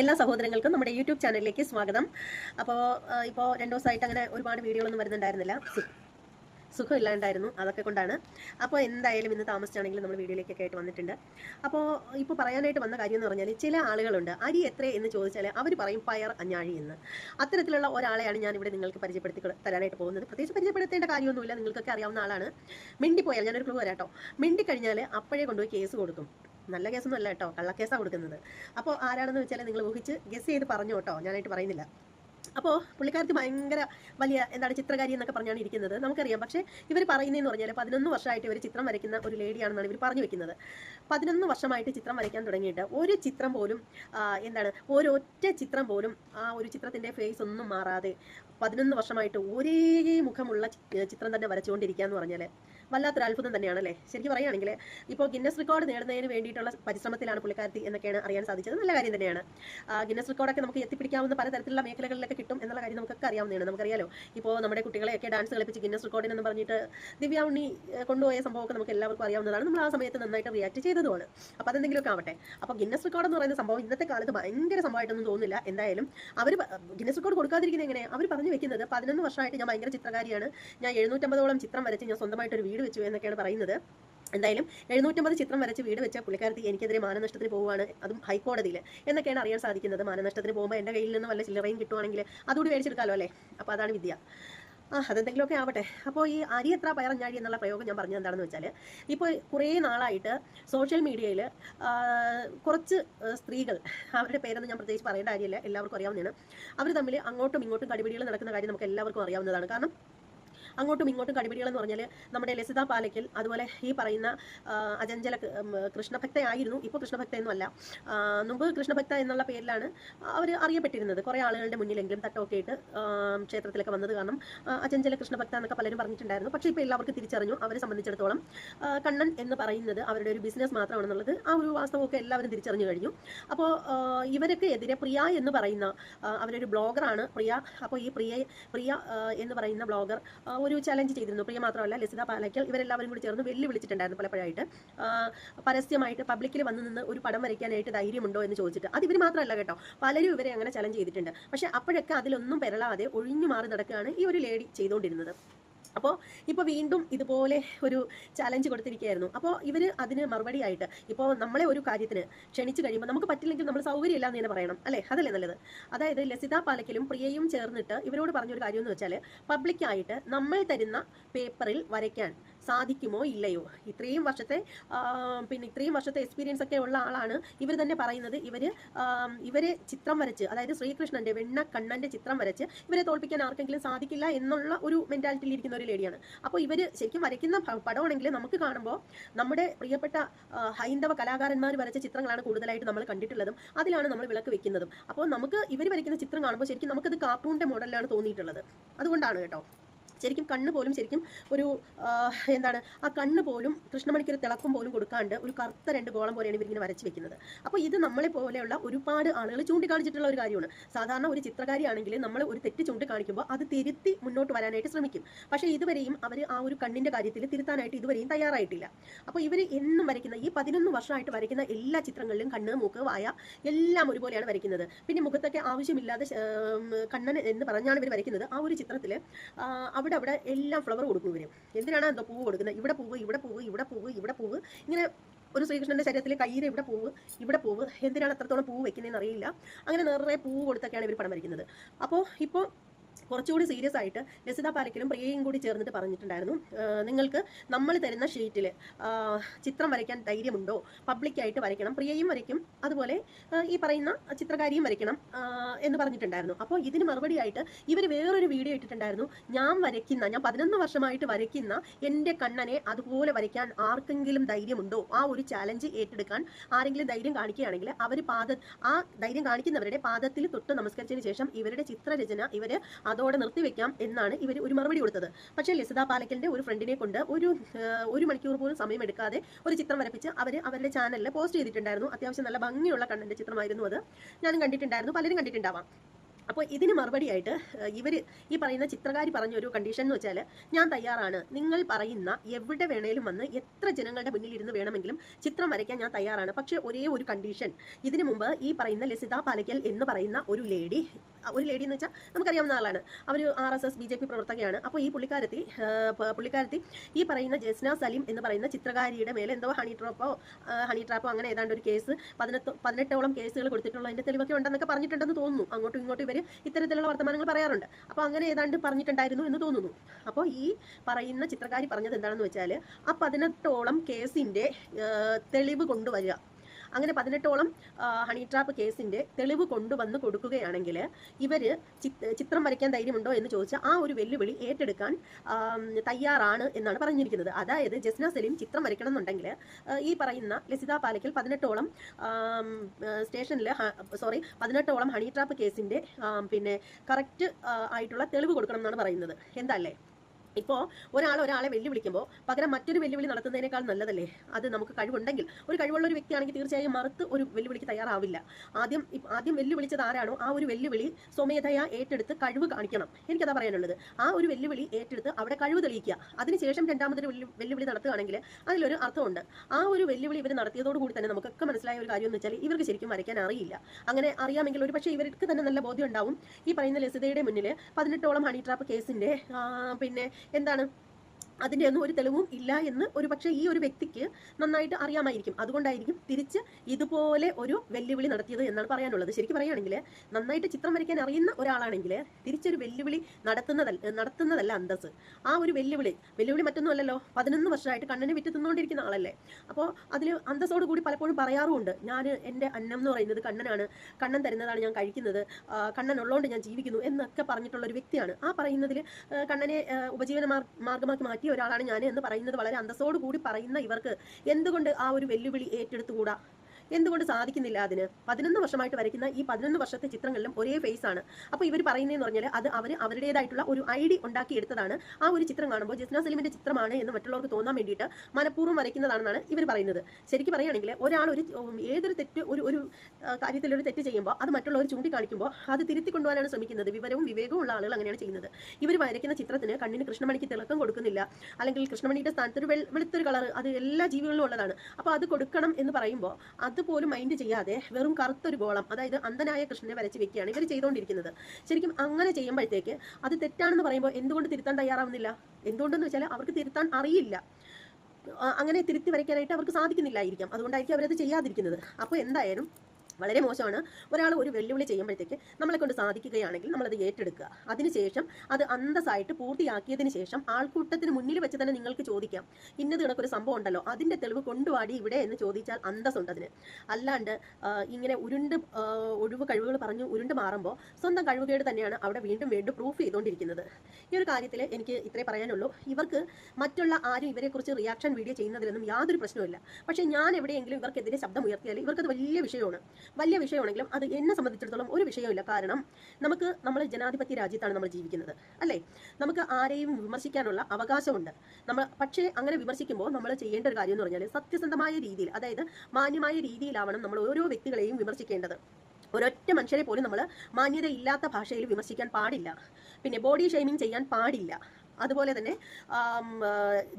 എല്ലാ സഹോദരങ്ങൾക്കും നമ്മുടെ യൂട്യൂബ് ചാനലിലേക്ക് സ്വാഗതം. അപ്പോൾ ഇപ്പോൾ രണ്ട് ദിവസമായിട്ട് അങ്ങനെ ഒരുപാട് വീഡിയോകളൊന്നും വരുന്നുണ്ടായിരുന്നില്ല. സുഖമില്ലാണ്ടായിരുന്നു അതൊക്കെ കൊണ്ടാണ്. അപ്പോൾ എന്തായാലും ഇന്ന് താമസിച്ചാണെങ്കിലും നമ്മൾ വീഡിയോയിലേക്കൊക്കെ ആയിട്ട് വന്നിട്ടുണ്ട്. അപ്പോൾ ഇപ്പോൾ പറയാനായിട്ട് വന്ന കാര്യം എന്ന് പറഞ്ഞാൽ ചില ആളുകളുണ്ട് അരി എത്ര എന്ന് ചോദിച്ചാൽ അവർ പറയും പയർ അഞ്ഞാഴി എന്ന്. അത്തരത്തിലുള്ള ഒരാളെയാണ് ഞാൻ ഇവിടെ നിങ്ങൾക്ക് പരിചയപ്പെടുത്തി തരാനായിട്ട് പോകുന്നത്. പ്രത്യേകിച്ച് പരിചയപ്പെടുത്തേണ്ട കാര്യമൊന്നുമില്ല നിങ്ങൾക്കൊക്കെ അറിയാവുന്ന ആളാണ്. മിണ്ടിപ്പോയാൽ ഞാനൊരു ക്ലൂ കേട്ടോ മിണ്ടിക്കഴിഞ്ഞാൽ അപ്പോഴേ കൊണ്ടുപോയി കേസ് കൊടുക്കും. നല്ല കേസൊന്നും അല്ല കേട്ടോ. കള്ളക്കേസാണ് കൊടുക്കുന്നത്. അപ്പോൾ ആരാണെന്ന് വെച്ചാൽ നിങ്ങൾ ഊഹിച്ച് ഗസ് ചെയ്ത് പറഞ്ഞു കേട്ടോ. ഞാനായിട്ട് പറയുന്നില്ല. അപ്പോൾ പുള്ളിക്കാരത്തി ഭയങ്കര വലിയ എന്താണ് ചിത്രകാരി എന്നൊക്കെ പറഞ്ഞാണ് ഇരിക്കുന്നത്. നമുക്കറിയാം. പക്ഷേ ഇവർ പറയുന്നതെന്ന് പറഞ്ഞാൽ പതിനൊന്ന് വർഷമായിട്ട് ഇവർ ചിത്രം വരയ്ക്കുന്ന ഒരു ലേഡിയാണെന്നാണ് ഇവർ പറഞ്ഞു വെക്കുന്നത്. പതിനൊന്ന് വർഷമായിട്ട് ചിത്രം വരയ്ക്കാൻ തുടങ്ങിയിട്ട് ഒരു ചിത്രം പോലും എന്താണ് ഒരൊറ്റ ചിത്രം പോലും ആ ഒരു ചിത്രത്തിന്റെ ഫേസ് ഒന്നും മാറാതെ പതിനൊന്ന് വർഷമായിട്ട് ഒരേ മുഖമുള്ള ചിത്രം തന്നെ വരച്ചുകൊണ്ടിരിക്കുക എന്ന് പറഞ്ഞാൽ വല്ലാത്തൊരു അത്ഭുതം തന്നെയാണ് അല്ലേ ശരിക്കും പറയുകയാണെങ്കിൽ ഇപ്പോൾ ഗിന്നസ് റെക്കോർഡ് നേടുന്നതിന് വേണ്ടിയിട്ടുള്ള പരിശ്രമത്തിലാണ് പുള്ളിക്കാരത്തി എന്നൊക്കെയാണ് അറിയാൻ സാധിച്ചത്. നല്ല കാര്യം തന്നെയാണ്. ഗിന്നസ് റെക്കോർഡൊക്കെ നമുക്ക് എത്തിപ്പിടിക്കാവുന്ന പലതരത്തിലുള്ള മേഖലകളിലൊക്കെ കിട്ടും എന്നുള്ള കാര്യം നമുക്കൊക്കെ അറിയാവുന്നതാണ്. നമുക്കറിയാലോ? ഇപ്പോൾ നമ്മുടെ കുട്ടികളെയൊക്കെ ഡാൻസ് കളിപ്പിച്ച് ഗിന്നസ് റെക്കോർഡിന് എന്ന് പറഞ്ഞിട്ട് ദിവ്യ ഉണ്ണി കൊണ്ടുപോയ സംഭവമൊക്കെ നമുക്ക് എല്ലാവർക്കും അറിയാവുന്നതാണ്. നമ്മൾ ആ സമയത്ത് നന്നായിട്ട് റിയാക്ട് ചെയ്തതുമാണ്. അപ്പോൾ അതെന്തെങ്കിലുമൊക്കെ ആവട്ടെ. അപ്പോൾ ഗിന്നസ് റെക്കോർഡ് എന്ന് പറയുന്ന സംഭവം ഇന്നത്തെ കാലത്ത് ഭയങ്കര സംഭവമായിട്ടൊന്നും തോന്നുന്നില്ല. എന്തായാലും അവർ ഗിന്നസ് റെക്കോർഡ് കൊടുക്കാതിരിക്കുന്നത് എങ്ങനെ അവർ പറഞ്ഞു വെക്കുന്നത് പതിനൊന്ന് വർഷമായിട്ട് ഞാൻ ഭയങ്കര ചിത്രകാരിയാണ്. ഞാൻ എഴുന്നൂറ്റമ്പതോളം ചിത്രം വരച്ച് ഞാൻ സ്വന്തമായിട്ട് ഒരു വീട് വെച്ചു എന്നൊക്കെയാണ് പറയുന്നത്. എന്തായാലും എഴുന്നൂറ്റമ്പത് ചിത്രം വരച്ച് വീട് വെച്ച പുള്ളിക്കാരത്തി എനിക്കെതിരെ മാനനഷ്ടത്തിന് പോവുകയാണ്. അതും ഹൈക്കോടതിയിൽ എന്നൊക്കെയാണ് അറിയാൻ സാധിക്കുന്നത്. മാനനഷ്ടത്തിന് പോകുമ്പോൾ എന്റെ കയ്യിൽ നിന്ന് വല്ല ചില്ലറയും കിട്ടുവാണെങ്കിൽ അതുകൂടി മേടിച്ചെടുക്കാമല്ലോ അല്ലേ? അപ്പോൾ അതാണ് വിദ്യ. ആ അതെന്തെങ്കിലുമൊക്കെ ആവട്ടെ. അപ്പോൾ ഈ അരി എത്ര പയറഞ്ഞാഴി എന്നുള്ള പ്രയോഗം ഞാൻ പറഞ്ഞത് എന്താണെന്ന് വെച്ചാൽ ഇപ്പോൾ കുറേ നാളായിട്ട് സോഷ്യൽ മീഡിയയിൽ കുറച്ച് സ്ത്രീകൾ അവരുടെ പേരൊന്നും ഞാൻ പ്രത്യേകിച്ച് പറയേണ്ട കാര്യമില്ല. എല്ലാവർക്കും അറിയാവുന്നതാണ്. അവർ തമ്മിൽ അങ്ങോട്ടും ഇങ്ങോട്ടും കടിപിടികൾ നടക്കുന്ന കാര്യം നമുക്ക് എല്ലാവർക്കും അറിയാവുന്നതാണ്. കാരണം അങ്ങോട്ടും ഇങ്ങോട്ടും കടിപിടികൾ എന്ന് പറഞ്ഞാൽ നമ്മുടെ ലസിത പാലയ്ക്കൽ അതുപോലെ ഈ പറയുന്ന അജഞ്ചല കൃഷ്ണഭക്തയായിരുന്നു ഇപ്പോൾ കൃഷ്ണഭക്ത അല്ല. മുമ്പ് കൃഷ്ണഭക്ത എന്നുള്ള പേരിലാണ് അവർ അറിയപ്പെട്ടിരുന്നത്. കുറേ ആളുകളുടെ മുന്നിലെങ്കിലും തട്ടമൊക്കെ ഇട്ട് ആ, ക്ഷേത്രത്തിലൊക്കെ വന്നത് കാരണം അജഞ്ചല കൃഷ്ണഭക്ത എന്നൊക്കെ പലരും പറഞ്ഞിട്ടുണ്ടായിരുന്നു. പക്ഷേ ഇപ്പോൾ എല്ലാവർക്കും തിരിച്ചറിഞ്ഞു. അവരെ സംബന്ധിച്ചിടത്തോളം കണ്ണൻ എന്ന് പറയുന്നത് അവരുടെ ഒരു ബിസിനസ് മാത്രമാണെന്നുള്ളത് ആ ഒരു വാസ്തവമൊക്കെ എല്ലാവരും തിരിച്ചറിഞ്ഞു കഴിഞ്ഞു. അപ്പോൾ ഇവരൊക്കെ എതിരെ പ്രിയ എന്ന് പറയുന്ന അവരൊരു ബ്ലോഗറാണ് പ്രിയ. അപ്പോൾ ഈ പ്രിയ പ്രിയ എന്ന് പറയുന്ന ബ്ലോഗർ ഒരു ചലഞ്ച് ചെയ്തിരുന്നു. പ്രിയ മാത്രമല്ല ലസിത പാലയ്ക്കൽ ഇവരെല്ലാവരും കൂടി ചേർന്ന് വെല്ലുവിളിച്ചിട്ടുണ്ടായിരുന്നു പലപ്പോഴായിട്ട്. പരസ്യമായിട്ട് പബ്ലിക്കിൽ വന്നു നിന്ന് ഒരു പടം വരയ്ക്കാനായിട്ട് ധൈര്യമുണ്ടോ എന്ന് ചോദിച്ചിട്ട്. അത് ഇവർ മാത്രമല്ല കേട്ടോ. പലരും ഇവരെ അങ്ങനെ ചലഞ്ച് ചെയ്തിട്ടുണ്ട്. പക്ഷേ അപ്പോഴൊക്കെ അതിലൊന്നും പെരളാതെ ഒഴിഞ്ഞു മാറി നടക്കുകയാണ് ഈ ഒരു ലേഡി ചെയ്തുകൊണ്ടിരുന്നത് അപ്പോൾ ഇപ്പോൾ വീണ്ടും ഇതുപോലെ ഒരു ചലഞ്ച് കൊടുത്തിരിക്കുകയായിരുന്നു. അപ്പോൾ ഇവർ അതിന് മറുപടി ആയിട്ട് ഇപ്പോൾ നമ്മളെ ഒരു കാര്യത്തിന് ക്ഷണിച്ചു കഴിയുമ്പോൾ നമുക്ക് പറ്റില്ലെങ്കിൽ നമ്മൾ സൗകര്യമില്ല എന്ന് തന്നെ പറയണം. അല്ലേ? അതല്ലേ നല്ലത്? അതായത് ലസിത പാലക്കലും പ്രിയയും ചേർന്നിട്ട് ഇവരോട് പറഞ്ഞൊരു കാര്യം എന്ന് വെച്ചാൽ പബ്ലിക്കായിട്ട് നമ്മൾ തരുന്ന പേപ്പറിൽ വരയ്ക്കാൻ സാധിക്കുമോ ഇല്ലയോ? ഇത്രയും വർഷത്തെ പിന്നെ ഇത്രയും വർഷത്തെ എക്സ്പീരിയൻസ് ഒക്കെ ഉള്ള ആളാണ് ഇവർ തന്നെ പറയുന്നത്. ഇവർ ഇവരെ ചിത്രം വരച്ച് അതായത് ശ്രീകൃഷ്ണന്റെ വെണ്ണ കണ്ണന്റെ ചിത്രം വരച്ച് ഇവരെ തോൽപ്പിക്കാൻ ആർക്കെങ്കിലും സാധിക്കില്ല എന്നുള്ള ഒരു മെന്റാലിറ്റിയിൽ ഇരിക്കുന്ന ഒരു ലേഡിയാണ് അപ്പോൾ ഇവർ ശരിക്കും വരയ്ക്കുന്ന പടമാണെങ്കിൽ നമുക്ക് കാണുമ്പോൾ നമ്മുടെ പ്രിയപ്പെട്ട ഹൈന്ദവ കലാകാരന്മാർ വരച്ച ചിത്രങ്ങളാണ് കൂടുതലായിട്ട് നമ്മൾ കണ്ടിട്ടുള്ളതും അതിലാണ് നമ്മൾ വിളക്ക് വെക്കുന്നതും. അപ്പോൾ നമുക്ക് ഇവർ വരയ്ക്കുന്ന ചിത്രം കാണുമ്പോൾ ശരിക്കും നമുക്കത് കാർട്ടൂണിന്റെ മോഡലിലാണ് തോന്നിയിട്ടുള്ളത്. അതുകൊണ്ടാണ് കേട്ടോ. ശരിക്കും കണ്ണ് പോലും ശരിക്കും ഒരു എന്താണ് ആ കണ്ണ് പോലും കൃഷ്ണമണിക്ക് ഒരു തിളക്കം പോലും കൊടുക്കാണ്ട് ഒരു കറുത്ത രണ്ട് ഗോളം പോലെയാണ് ഇവരിങ്ങനെ വരച്ച് വെക്കുന്നത്. അപ്പോൾ ഇത് നമ്മളെ പോലെയുള്ള ഒരുപാട് ആളുകൾ ചൂണ്ടിക്കാണിച്ചിട്ടുള്ള ഒരു കാര്യമാണ്. സാധാരണ ഒരു ചിത്രകാരിയാണെങ്കിൽ നമ്മൾ ഒരു തെറ്റ് ചൂണ്ടിക്കാണിക്കുമ്പോൾ അത് തിരുത്തി മുന്നോട്ട് വരാനായിട്ട് ശ്രമിക്കും. പക്ഷേ ഇതുവരെയും അവർ ആ ഒരു കണ്ണിന്റെ കാര്യത്തിൽ തിരുത്താനായിട്ട് ഇതുവരെയും തയ്യാറായിട്ടില്ല. അപ്പോൾ ഇവർ എന്നും വരയ്ക്കുന്ന ഈ പതിനൊന്ന് വർഷമായിട്ട് വരയ്ക്കുന്ന എല്ലാ ചിത്രങ്ങളിലും കണ്ണ് മൂക്ക് വായ എല്ലാം ഒരുപോലെയാണ് വരയ്ക്കുന്നത്. പിന്നെ മുഖത്തൊക്കെ ആവശ്യമില്ലാതെ കണ്ണൻ എന്ന് പറഞ്ഞാണ് ഇവർ വരയ്ക്കുന്നത്. ആ ഒരു ചിത്രത്തിൽ അവിടെ അവിടെ എല്ലാം ഫ്ലവർ കൊടുക്കും ഇവരും എന്തിനാണ് എന്തോ പൂവ് കൊടുക്കുന്നത്? ഇവിടെ പൂവ് ഇവിടെ പൂവ് ഇവിടെ പൂവ് ഇവിടെ പൂവ്. ഇങ്ങനെ ഒരു ശ്രീകൃഷ്ണന്റെ ശരീരത്തിൽ കയ്യിൽ ഇവിടെ പൂവ് ഇവിടെ പൂവ്. എന്തിനാണ് അത്രത്തോളം പൂവ് വെക്കുന്നതെന്ന് അറിയില്ല. അങ്ങനെ നിറയെ പൂവ് കൊടുത്തൊക്കെയാണ് ഇവർ പടം വരയ്ക്കുന്നത്. അപ്പോൾ ഇപ്പോൾ കുറച്ചുകൂടി സീരിയസ് ആയിട്ട് ലസിത പാലക്കലും പ്രിയയും കൂടി ചേർന്നിട്ട് പറഞ്ഞിട്ടുണ്ടായിരുന്നു. നിങ്ങൾക്ക് നമ്മൾ തരുന്ന ഷീറ്റിൽ ചിത്രം വരയ്ക്കാൻ ധൈര്യമുണ്ടോ? പബ്ലിക്കായിട്ട് വരയ്ക്കണം. പ്രിയയും വരയ്ക്കും. അതുപോലെ ഈ പറയുന്ന ചിത്രകാരിയും വരയ്ക്കണം എന്ന് പറഞ്ഞിട്ടുണ്ടായിരുന്നു. അപ്പോൾ ഇതിന് മറുപടിയായിട്ട് ഇവർ വേറൊരു വീഡിയോ ഇട്ടിട്ടുണ്ടായിരുന്നു. ഞാൻ വരയ്ക്കുന്ന ഞാൻ പതിനൊന്ന് വർഷമായിട്ട് വരയ്ക്കുന്ന എന്റെ കണ്ണനെ അതുപോലെ വരയ്ക്കാൻ ആർക്കെങ്കിലും ധൈര്യമുണ്ടോ? ആ ഒരു ചാലഞ്ച് ഏറ്റെടുക്കാൻ ആരെങ്കിലും ധൈര്യം കാണിക്കുകയാണെങ്കിൽ അവർ പാദ ആ ധൈര്യം കാണിക്കുന്നവരുടെ പാദത്തിൽ തൊട്ട് നമസ്കരിച്ചതിന് ശേഷം ഇവരുടെ ചിത്രരചന ഇവർ അതോടെ നിർത്തിവെക്കാം എന്നാണ് ഇവർ ഒരു മറുപടി കൊടുത്തത്. പക്ഷേ ലസിത പാലക്കലിന്റെ ഒരു ഫ്രണ്ടിനെ കൊണ്ട് ഒരു ഒരു മണിക്കൂർ പോലും സമയം എടുക്കാതെ ഒരു ചിത്രം വരപ്പിച്ച് അവർ അവരുടെ ചാനലിൽ പോസ്റ്റ് ചെയ്തിട്ടുണ്ടായിരുന്നു. അത്യാവശ്യം നല്ല ഭംഗിയുള്ള കണ്ണന്റെ ചിത്രമായിരുന്നു അത്. ഞാനും കണ്ടിട്ടുണ്ടായിരുന്നു പലരും കണ്ടിട്ടുണ്ടാവാം. അപ്പോൾ ഇതിന് മറുപടിയായിട്ട് ഇവർ ഈ പറയുന്ന ചിത്രകാരി പറഞ്ഞൊരു കണ്ടീഷൻ എന്ന് വെച്ചാൽ ഞാൻ തയ്യാറാണ്. നിങ്ങൾ പറയുന്ന എവിടെ വേണേലും വന്ന് എത്ര ജനങ്ങളുടെ മുന്നിൽ ഇരുന്ന് വേണമെങ്കിലും ചിത്രം വരയ്ക്കാൻ ഞാൻ തയ്യാറാണ്. പക്ഷേ ഒരേ ഒരു കണ്ടീഷൻ ഇതിനു മുമ്പ് ഈ പറയുന്ന ലസിത പാലയ്ക്കൽ എന്ന് പറയുന്ന ഒരു ലേഡി ഒരു ലേഡി എന്ന് വെച്ചാൽ നമുക്കറിയാവുന്ന ആളാണ്. അവർ R S S B J P പ്രവർത്തകയാണ്. അപ്പോൾ ഈ പുള്ളിക്കാരത്തി പുള്ളിക്കാരത്തി ഈ പറയുന്ന ജസ്ന സലീം എന്ന് പറയുന്ന ചിത്രകാരിയുടെ മേലെ എന്തോ ഹണി ട്രോപ്പോ ഹണി ട്രാപ്പോ അങ്ങനെ ഏതാണ്ട് ഒരു കേസ് പതിനെട്ട് പതിനെട്ടോളം കേസുകൾ കൊടുത്തിട്ടുള്ളതിന്റെ തെളിവൊക്കെ ഉണ്ടെന്നൊക്കെ പറഞ്ഞിട്ടുണ്ടെന്ന് തോന്നുന്നു. അങ്ങോട്ടും ഇങ്ങോട്ടും ഇവർ ഇത്തരത്തിലുള്ള വർത്തമാനങ്ങൾ പറയാറുണ്ട്. അപ്പോൾ അങ്ങനെ ഏതാണ്ട് പറഞ്ഞിട്ടുണ്ടായിരുന്നു എന്ന് തോന്നുന്നു. അപ്പോൾ ഈ പറയുന്ന ചിത്രകാരി പറഞ്ഞത് എന്താണെന്ന് വെച്ചാൽ ആ പതിനെട്ടോളം കേസിന്റെ തെളിവ് കൊണ്ടുവരിക. അങ്ങനെ പതിനെട്ടോളം ഹണി ട്രാപ്പ് കേസിന്റെ തെളിവ് കൊണ്ടുവന്ന് കൊടുക്കുകയാണെങ്കിൽ ഇവർ ചിത്രം വരയ്ക്കാൻ ധൈര്യമുണ്ടോ എന്ന് ചോദിച്ചാൽ ആ ഒരു വെല്ലുവിളി ഏറ്റെടുക്കാൻ തയ്യാറാണ് എന്നാണ് പറഞ്ഞിരിക്കുന്നത്. അതായത് ജസ്ന സലീം ചിത്രം വരയ്ക്കണം എന്നുണ്ടെങ്കിൽ ഈ പറയുന്ന ലസിത പാലക്കൽ പതിനെട്ടോളം സ്റ്റേഷനിൽ സോറി പതിനെട്ടോളം ഹണി ട്രാപ്പ് കേസിന്റെ പിന്നെ കറക്റ്റ് ആയിട്ടുള്ള തെളിവ് കൊടുക്കണം എന്നാണ് പറയുന്നത്. എന്തല്ലേ ഇപ്പോൾ ഒരാൾ ഒരാളെ വെല്ലുവിളിക്കുമ്പോൾ പകരം മറ്റൊരു വെല്ലുവിളി നടത്തുന്നതിനേക്കാൾ നല്ലതല്ലേ? അത് നമുക്ക് കഴിവുണ്ടെങ്കിൽ ഒരു കഴിവുള്ള ഒരു വ്യക്തിയാണെങ്കിൽ തീർച്ചയായും മറുത്ത് ഒരു വെല്ലുവിളിക്ക് തയ്യാറാവില്ല. ആദ്യം ആദ്യം വെല്ലുവിളിച്ചത് ആരാണോ ആ ഒരു വെല്ലുവിളി സ്വമേധയാ ഏറ്റെടുത്ത് കഴിവ് കാണിക്കണം. എനിക്കതാ പറയാനുള്ളത്. ആ ഒരു വെല്ലുവിളി ഏറ്റെടുത്ത് അവിടെ കഴിവ് തെളിയിക്കുക. അതിനുശേഷം രണ്ടാമതൊരു വെല്ലു- വെല്ലുവിളി നടത്തുകയാണെങ്കിൽ അതിലൊരു അർത്ഥമുണ്ട്. ആ ഒരു വെല്ലുവിളി ഇവർ നടത്തിയതോടുകൂടി തന്നെ നമുക്കൊക്കെ മനസ്സിലായ ഒരു കാര്യം എന്ന് വെച്ചാൽ ഇവർക്ക് ശരിക്കും വരയ്ക്കാൻ അറിയില്ല. അങ്ങനെ അറിയാമെങ്കിൽ ഒരു പക്ഷേ ഇവർക്ക് തന്നെ നല്ല ബോധ്യം ഉണ്ടാവും. ഈ പറയുന്ന ലസിതയുടെ മുന്നിൽ പതിനെട്ടോളം ഹണി ട്രാപ്പ് കേസിന്റെ പിന്നെ എന്താണ്? അതിന്റെ ഒന്നും ഒരു തെളിവും ഇല്ല എന്ന് ഒരു പക്ഷേ ഈ ഒരു വ്യക്തിക്ക് നന്നായിട്ട് അറിയാമായിരിക്കും. അതുകൊണ്ടായിരിക്കും തിരിച്ച് ഇതുപോലെ ഒരു വെല്ലുവിളി നടത്തിയത് എന്നാണ് പറയാനുള്ളത്. ശരിക്കും പറയുകയാണെങ്കിൽ നന്നായിട്ട് ചിത്രം വരയ്ക്കാൻ അറിയുന്ന ഒരാളാണെങ്കിൽ തിരിച്ചൊരു വെല്ലുവിളി നടത്തുന്നതല്ല നടത്തുന്നതല്ല അന്തസ് ആ ഒരു വെല്ലുവിളി വെല്ലുവിളി മറ്റൊന്നുമല്ലല്ലോ. പതിനൊന്ന് വർഷമായിട്ട് കണ്ണനെ വിറ്റ് തിന്നുകൊണ്ടിരിക്കുന്ന ആളല്ലേ. അപ്പോൾ അതിൽ അന്തസ്സോട് കൂടി പലപ്പോഴും പറയാറുമുണ്ട്. ഞാൻ എന്റെ അന്നം എന്ന് പറയുന്നത് കണ്ണനാണ്. കണ്ണൻ തരുന്നതാണ് ഞാൻ കഴിക്കുന്നത്. കണ്ണൻ ഉള്ളതുകൊണ്ട് ഞാൻ ജീവിക്കുന്നു എന്നൊക്കെ പറഞ്ഞിട്ടുള്ള ഒരു വ്യക്തിയാണ്. ആ പറയുന്നതിൽ കണ്ണനെ ഉപജീവന മാർഗമാക്കി മാർഗമാക്കി ഒരാളാണ് ഞാൻ എന്ന് പറയുന്നത് വളരെ അന്തസ്സോട് കൂടി പറയുന്ന ഇവർക്ക് എന്തുകൊണ്ട് ആ ഒരു വെല്ലുവിളി ഏറ്റെടുത്തുകൂടാ? എന്തുകൊണ്ട് സാധിക്കുന്നില്ല അതിന്? പതിനൊന്ന് വർഷമായിട്ട് വരയ്ക്കുന്ന ഈ പതിനൊന്ന് വർഷത്തെ ചിത്രങ്ങളിലും ഒരേ ഫേസ് ആണ്. അപ്പോൾ ഇവർ പറയുന്നതെന്ന് പറഞ്ഞാൽ അത് അവർ അവരുടേതായിട്ടുള്ള ഒരു ഐ ഡി ഉണ്ടാക്കി എടുത്തതാണ് ആ ഒരു ചിത്രം കാണുമ്പോൾ ജസ്ന സലീമിന്റെ ചിത്രമാണ് എന്ന് മറ്റുള്ളവർക്ക് തോന്നാൻ വേണ്ടിയിട്ട് മനഃപൂർവം വരയ്ക്കുന്നതാണെന്നാണ് ഇവർ പറയുന്നത്. ശരിക്കും പറയുകയാണെങ്കിൽ ഒരാൾ ഒരു ഏതൊരു തെറ്റ് ഒരു ഒരു കാര്യത്തിലൊരു തെറ്റ് ചെയ്യുമ്പോൾ അത് മറ്റുള്ളവർ ചൂണ്ടിക്കാണിക്കുമ്പോൾ അത് തിരുത്തി കൊണ്ടുപോകാനാണ് ശ്രമിക്കുന്നത്. വിവരവും വിവേകവും ഉള്ള ആളുകൾ അങ്ങനെയാണ് ചെയ്യുന്നത്. ഇവർ വരയ്ക്കുന്ന ചിത്രത്തിന് കണ്ണിന് കൃഷ്ണമണിക്ക് തിളക്കം കൊടുക്കുന്നില്ല. അല്ലെങ്കിൽ കൃഷ്ണമണിയുടെ സ്ഥാനത്ത് ഒരു വെളുത്തൊരു കളർ അത് എല്ലാ ജീവികളിലും ഉള്ളതാണ്. അപ്പോൾ അത് കൊടുക്കണം എന്ന് പറയുമ്പോൾ അതുപോലും മൈൻഡ് ചെയ്യാതെ വെറും കറുത്തൊരു ഗോളം അതായത് അന്ധനായ കൃഷ്ണനെ വരച്ച് വെക്കുകയാണ് ഇവർ ചെയ്തുകൊണ്ടിരിക്കുന്നത് ശരിക്കും അങ്ങനെ ചെയ്യുമ്പോഴത്തേക്ക് അത് തെറ്റാണെന്ന് പറയുമ്പോൾ എന്തുകൊണ്ട് തിരുത്താൻ തയ്യാറാവുന്നില്ല? എന്തുകൊണ്ടെന്ന് വെച്ചാൽ അവർക്ക് തിരുത്താൻ അറിയില്ല. അങ്ങനെ തിരുത്തി വരയ്ക്കാനായിട്ട് അവർക്ക് സാധിക്കുന്നില്ലായിരിക്കാം. അതുകൊണ്ടായിരിക്കും അവരത് ചെയ്യാതിരിക്കുന്നത്. അപ്പോൾ എന്തായാലും വളരെ മോശമാണ്. ഒരാൾ ഒരു വെല്ലുവിളി ചെയ്യുമ്പോഴത്തേക്ക് നമ്മളെ കൊണ്ട് സാധിക്കുകയാണെങ്കിൽ നമ്മളത് ഏറ്റെടുക്കുക. അതിനുശേഷം അത് അന്തസ്സായിട്ട് പൂർത്തിയാക്കിയതിന് ശേഷം ആൾക്കൂട്ടത്തിന് മുന്നിൽ വെച്ച് തന്നെ നിങ്ങൾക്ക് ചോദിക്കാം. ഇന്നത് കണക്കൊരു സംഭവം ഉണ്ടല്ലോ. അതിന്റെ തെളിവ് കൊണ്ടുപാടി ഇവിടെ എന്ന് ചോദിച്ചാൽ അന്തസ്സുണ്ട് അതിന്. അല്ലാണ്ട് ഇങ്ങനെ ഉരുണ്ട് ഒഴിവ് കഴിവുകൾ പറഞ്ഞു ഉരുണ്ട് മാറുമ്പോൾ സ്വന്തം കഴിവുകേട് തന്നെയാണ് അവിടെ വീണ്ടും വീണ്ടും പ്രൂഫ് ചെയ്തുകൊണ്ടിരിക്കുന്നത്. ഈ ഒരു കാര്യത്തിൽ എനിക്ക് ഇത്രേ പറയാനുള്ളൂ. ഇവർക്ക് മറ്റുള്ള ആരും ഇവരെക്കുറിച്ച് റിയാക്ഷൻ വീഡിയോ ചെയ്യുന്നതിലൊന്നും യാതൊരു പ്രശ്നവുമില്ല. പക്ഷേ ഞാൻ എവിടെയെങ്കിലും ഇവർക്കെതിരെ ശബ്ദം ഉയർത്തിയാൽ ഇവർക്കത് വലിയ വിഷയമാണ്. വലിയ വിഷയമാണെങ്കിലും അത് എന്നെ സംബന്ധിച്ചിടത്തോളം ഒരു വിഷയമില്ല കാരണം നമുക്ക് നമ്മൾ ജനാധിപത്യ രാജ്യത്താണ് നമ്മൾ ജീവിക്കുന്നത് അല്ലേ? നമുക്ക് ആരെയും വിമർശിക്കാനുള്ള അവകാശമുണ്ട്. നമ്മൾ പക്ഷേ അങ്ങനെ വിമർശിക്കുമ്പോൾ നമ്മൾ ചെയ്യേണ്ട ഒരു കാര്യം എന്ന് പറഞ്ഞാൽ സത്യസന്ധമായ രീതിയിൽ അതായത് മാന്യമായ രീതിയിലാവണം നമ്മൾ ഓരോ വ്യക്തികളെയും വിമർശിക്കേണ്ടത്. ഒരൊറ്റ മനുഷ്യരെ പോലും നമ്മൾ മാന്യതയില്ലാത്ത ഭാഷയിൽ വിമർശിക്കാൻ പാടില്ല. പിന്നെ ബോഡി ഷെയ്മിങ് ചെയ്യാൻ പാടില്ല. അതുപോലെ തന്നെ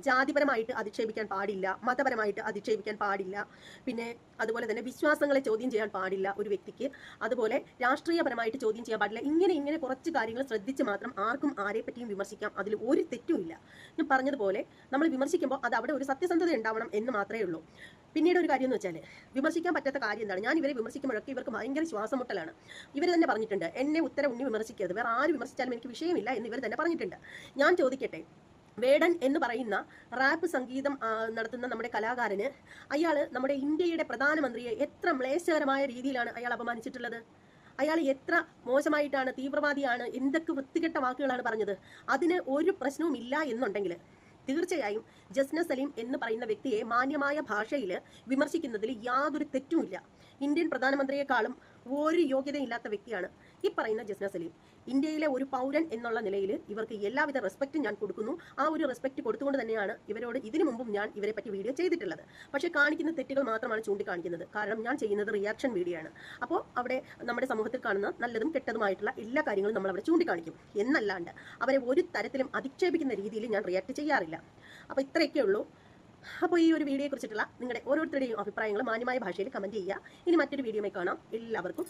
ജാതിപരമായിട്ട് അധിക്ഷേപിക്കാൻ പാടില്ല മതപരമായിട്ട് അധിക്ഷേപിക്കാൻ പാടില്ല. പിന്നെ അതുപോലെ തന്നെ വിശ്വാസങ്ങളെ ചോദ്യം ചെയ്യാൻ പാടില്ല ഒരു വ്യക്തിക്ക്. അതുപോലെ രാഷ്ട്രീയപരമായിട്ട് ചോദ്യം ചെയ്യാൻ പാടില്ല. ഇങ്ങനെ ഇങ്ങനെ കുറച്ച് കാര്യങ്ങൾ ശ്രദ്ധിച്ച് മാത്രം ആർക്കും ആരെ പറ്റിയും വിമർശിക്കാം. അതിൽ ഒരു തെറ്റുമില്ല. ഞാൻ പറഞ്ഞതുപോലെ നമ്മൾ വിമർശിക്കുമ്പോൾ അത് അവിടെ ഒരു സത്യസന്ധത ഉണ്ടാവണം എന്ന് മാത്രമേ ഉള്ളൂ. പിന്നീട് ഒരു കാര്യം എന്ന് വെച്ചാൽ വിമർശിക്കാൻ പറ്റാത്ത കാര്യം എന്താണ്? ഞാൻ ഇവരെ വിമർശിക്കുമ്പോഴൊക്കെ ഇവർക്ക് ഭയങ്കര ശ്വാസമുട്ടലാണ്. ഇവർ തന്നെ പറഞ്ഞിട്ടുണ്ട് എന്നെ ഉത്തരം ഉണ്ണി വിമർശിക്കരുത്. വേറെ ആര് വിമർശിച്ചാലും എനിക്ക് വിഷയമില്ല എന്ന് ഇവർ തന്നെ പറഞ്ഞിട്ടുണ്ട്. ഞാൻ ചോദിക്കട്ടെ. വേടൻ എന്ന് പറയുന്ന റാപ്പ് സംഗീതം നടത്തുന്ന നമ്മുടെ കലാകാരന് അയാൾ നമ്മുടെ ഇന്ത്യയുടെ പ്രധാനമന്ത്രിയെ എത്ര മ്ലേശകരമായ രീതിയിലാണ് അയാൾ അപമാനിച്ചിട്ടുള്ളത്? അയാൾ എത്ര മോശമായിട്ടാണ് തീവ്രവാദിയാണ് എന്തൊക്കെ വൃത്തികെട്ട വാക്കുകളാണ് പറഞ്ഞത്? അതിന് ഒരു പ്രശ്നവും ഇല്ല എന്നുണ്ടെങ്കിൽ തീർച്ചയായും ജസ്ന സലീം എന്ന് പറയുന്ന വ്യക്തിയെ മാന്യമായ ഭാഷയിൽ വിമർശിക്കുന്നതിൽ യാതൊരു തെറ്റുമില്ല. ഇന്ത്യൻ പ്രധാനമന്ത്രിയെക്കാളും ഒരു യോഗ്യതയില്ലാത്ത വ്യക്തിയാണ്. ഈ പറയുന്ന ജസ്ന സലീം ഇന്ത്യയിലെ ഒരു പൗരൻ എന്നുള്ള നിലയിൽ ഇവർക്ക് എല്ലാവിധ റെസ്പെക്റ്റും ഞാൻ കൊടുക്കുന്നു. ആ ഒരു റെസ്പെക്ട് കൊടുത്തുകൊണ്ട് തന്നെയാണ് ഇവരോട് ഇതിനു മുമ്പും ഞാൻ ഇവരെ പറ്റി വീഡിയോ ചെയ്തിട്ടുള്ളത്. പക്ഷേ കാണിക്കുന്ന തെറ്റുകൾ മാത്രമാണ് ചൂണ്ടിക്കാണിക്കുന്നത്. കാരണം ഞാൻ ചെയ്യുന്നത് റിയാക്ഷൻ വീഡിയോ ആണ്. അപ്പോൾ അവിടെ നമ്മുടെ സമൂഹത്തിൽ കാണുന്ന നല്ലതും കെട്ടതുമായിട്ടുള്ള എല്ലാ കാര്യങ്ങളും നമ്മൾ അവിടെ ചൂണ്ടിക്കാണിക്കും. എന്നല്ലാണ്ട് അവരെ ഒരു തരത്തിലും അധിക്ഷേപിക്കുന്ന രീതിയിൽ ഞാൻ റിയാക്ട് ചെയ്യാറില്ല. അപ്പോൾ ഇത്രയൊക്കെ ഉള്ളൂ. അപ്പോൾ ഈ ഒരു വീഡിയോയെ കുറിച്ചിട്ടുള്ള നിങ്ങളുടെ ഓരോരുത്തരുടെയും അഭിപ്രായങ്ങൾ മാന്യമായ ഭാഷയിൽ കമന്റ് ചെയ്യുക. ഇനി മറ്റൊരു വീഡിയോയിൽ കാണാം. എല്ലാവർക്കും